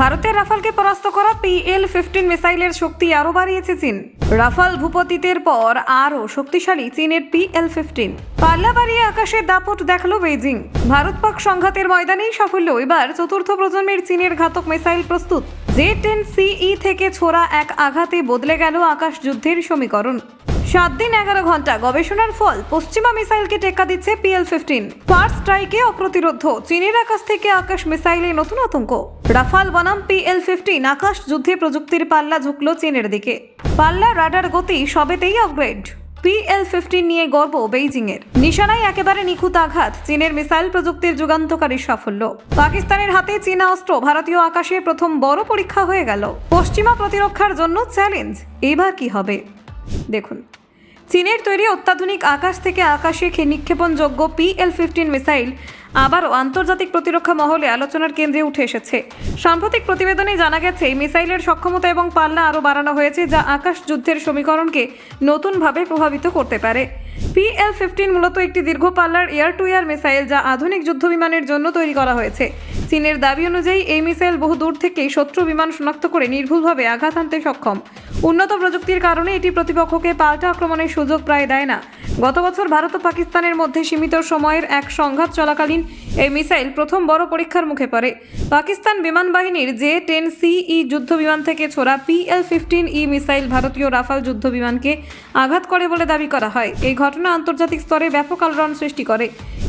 ভারতের রাফালকে পরাস্ত করা পিএল ফিফটিন মিসাইলের শক্তি আরও বাড়িয়েছে চীন। রাফাল ভূপতিতের পর আরও শক্তিশালী চীনের পিএল ফিফটিন। পাল্লা বাড়িয়ে আকাশের দাপট দেখাল বেইজিং। ভারত পাক সংঘাতের ময়দানেই সাফল্য। এবার চতুর্থ প্রজন্মের চীনের ঘাতক মিসাইল প্রস্তুত। জে টেন সিই থেকে ছোড়া এক আঘাতে বদলে গেল আকাশ যুদ্ধের সমীকরণ। সাত দিন এগারো ঘণ্টা গবেষণার ফল পশ্চিমা মিসাইলকে টেক্কা দিচ্ছে পিএল ফিফটিন। ফার্স্ট স্ট্রাইকে অপ্রতিরোধ, চীনের আকাশ থেকে আকাশ মিসাইলে নতুন আতঙ্ক। রাফাল বনাম পিএল ফিফটিন, আকাশ যুদ্ধে প্রযুক্তির পাল্লা ঝুঁকল চীনের দিকে। পাল্লা রাডার গতি সবেতেই আপগ্রেড পিএল ফিফটিন নিয়ে গর্ব বেইজিংয়ের। নিশানায় একেবারে নিখুঁত আঘাত চীনের মিসাইল প্রযুক্তির যুগান্তকারী সাফল্য। পাকিস্তানের হাতে চীনা অস্ত্র, ভারতীয় আকাশে প্রথম বড় পরীক্ষা হয়ে গেল। পশ্চিমা প্রতিরক্ষার জন্য চ্যালেঞ্জ এবার কি হবে? দেখুন। চীনের তৈরি অত্যাধুনিক আকাশ থেকে আকাশে নিক্ষেপণযোগ্য পিএল ফিফটিন মিসাইল আবারও আন্তর্জাতিক প্রতিরক্ষা মহলে আলোচনার কেন্দ্রে উঠে এসেছে। সাম্প্রতিক প্রতিবেদনে জানা গেছে, এই মিসাইলের সক্ষমতা এবং পাল্লা আরও বাড়ানো হয়েছে, যা আকাশ যুদ্ধের সমীকরণকে নতুনভাবে প্রভাবিত করতে পারে। পিএল ফিফটিন মূলত একটি দীর্ঘ পাল্লার এয়ার টু এয়ার মিসাইল, যা আধুনিক যুদ্ধ বিমানের জন্য তৈরি করা হয়েছে। চীনের দাবি অনুযায়ী এই মিসাইল বহু দূর থেকেই শত্রু বিমান শনাক্ত করে নির্ভুলভাবে আঘাত হানতে সক্ষম। উন্নত প্রযুক্তির কারণে এটি প্রতিপক্ষকে পাল্টা আক্রমণের সুযোগ প্রায় দেয় না। গত বছর ভারত ও পাকিস্তানের মধ্যে সীমিত সময়ের এক সংঘাত চলাকালীন এই মিসাইল প্রথম বড় পরীক্ষার মুখে পড়ে। পাকিস্তান বিমান বাহিনীর জে টেন সিই যুদ্ধ বিমান থেকে ছোড়া পিএল ফিফটিন ই মিসাইল ভারতীয় রাফাল যুদ্ধ বিমানকে আঘাত করে বলে দাবি করা হয়। এই ঘটনা আন্তর্জাতিক স্তরে ব্যাপক আলোড়ন সৃষ্টি করে।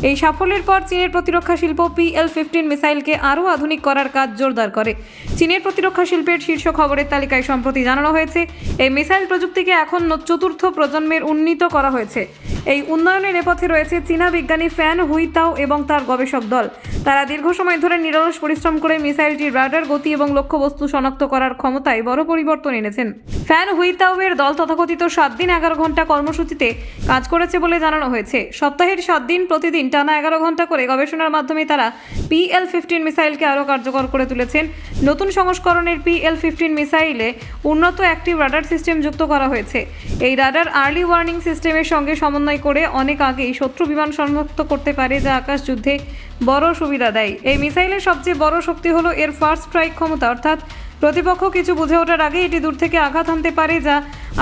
এই সাফল্যের পর চীনের প্রতিরক্ষা শিল্প পিএল ফিফটিন মিসাইলকে আরও আধুনিক করার কাজ জোরদার করে। চীনের প্রতিরক্ষা শিল্পের শীর্ষ খবরের তালিকায় সম্প্রতি জানানো হয়েছে, এই মিসাইল প্রযুক্তিকে এখন চতুর্থ প্রজন্মের উন্নীত করা হয়েছে। এই উন্নয়নের নেপথ্যে রয়েছে চীনা বিজ্ঞানী ফ্যান হুইতাও এবং তার গবেষক দল। তারা দীর্ঘ সময় ধরে নিরলস পরিশ্রম করে মিসাইলটির রাডার, গতি এবং লক্ষ্যবস্তু শনাক্ত করার ক্ষমতায় বড় পরিবর্তন এনেছেন। ফ্যান হুইতাওয়ের দল তথাকথিত সাত দিন এগারো ঘণ্টা কর্মসূচিতে কাজ করেছে বলে জানানো হয়েছে। সপ্তাহের সাত দিন প্রতিদিন টানা এগারো ঘণ্টা করে গবেষণার মাধ্যমে তারা পিএল ফিফটিন মিসাইলকে আরও কার্যকর করে তুলেছেন। নতুন সংস্করণের পিএল ফিফটিন মিসাইলে উন্নত অ্যাক্টিভ রাডার সিস্টেম যুক্ত করা হয়েছে। এই রাডার আর্লি ওয়ার্নিং সিস্টেমের সঙ্গে সমন্বয় করে অনেক আগেই শত্রু বিমান শনাক্ত করতে পারে যা আকাশ যুদ্ধে বড় সুবিধা দেয়। এই মিসাইলের সবচেয়ে বড় শক্তি হলো এর ফার্স্ট স্ট্রাইক ক্ষমতা, অর্থাৎ প্রতিপক্ষ কিছু বুঝে ওঠার আগে এটি দূর থেকে আঘাত হানতে পারে যা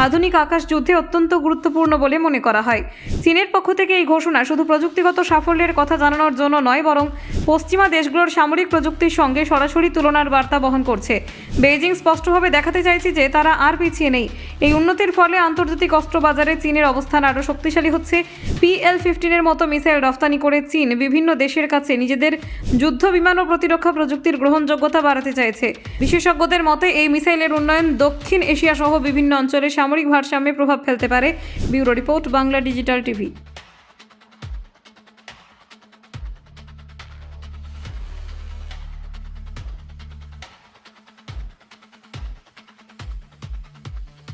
আধুনিক আকাশ যুদ্ধে অত্যন্ত গুরুত্বপূর্ণ বলে মনে করা হয়। চীনের পক্ষ থেকে এই ঘোষণা শুধু প্রযুক্তিগত সাফল্যের কথা জানানোর জন্য নয়, বরং পশ্চিমা দেশগুলোর সামরিক প্রযুক্তির সঙ্গে সরাসরি তুলনার বার্তা বহন করছে। বেইজিং স্পষ্টভাবে দেখাতে চাইছে যে তারা আর পিছিয়ে নেই। এই উন্নতির ফলে আন্তর্জাতিক অস্ত্র বাজারে চীনের অবস্থান আরও শক্তিশালী হচ্ছে। পিএল ফিফটিনের মতো মিসাইল রফতানি করে চীন বিভিন্ন দেশের কাছে নিজেদের যুদ্ধ, বিমান ও প্রতিরক্ষা প্রযুক্তির গ্রহণযোগ্যতা বাড়াতে চাইছে। বিশেষজ্ঞদের মতে, এই মিসাইলের উন্নয়ন দক্ষিণ এশিয়া সহ বিভিন্ন অঞ্চলে সামরিক ভারসাম্যে প্রভাব ফেলতে পারে। Bureau report, Bangla digital TV.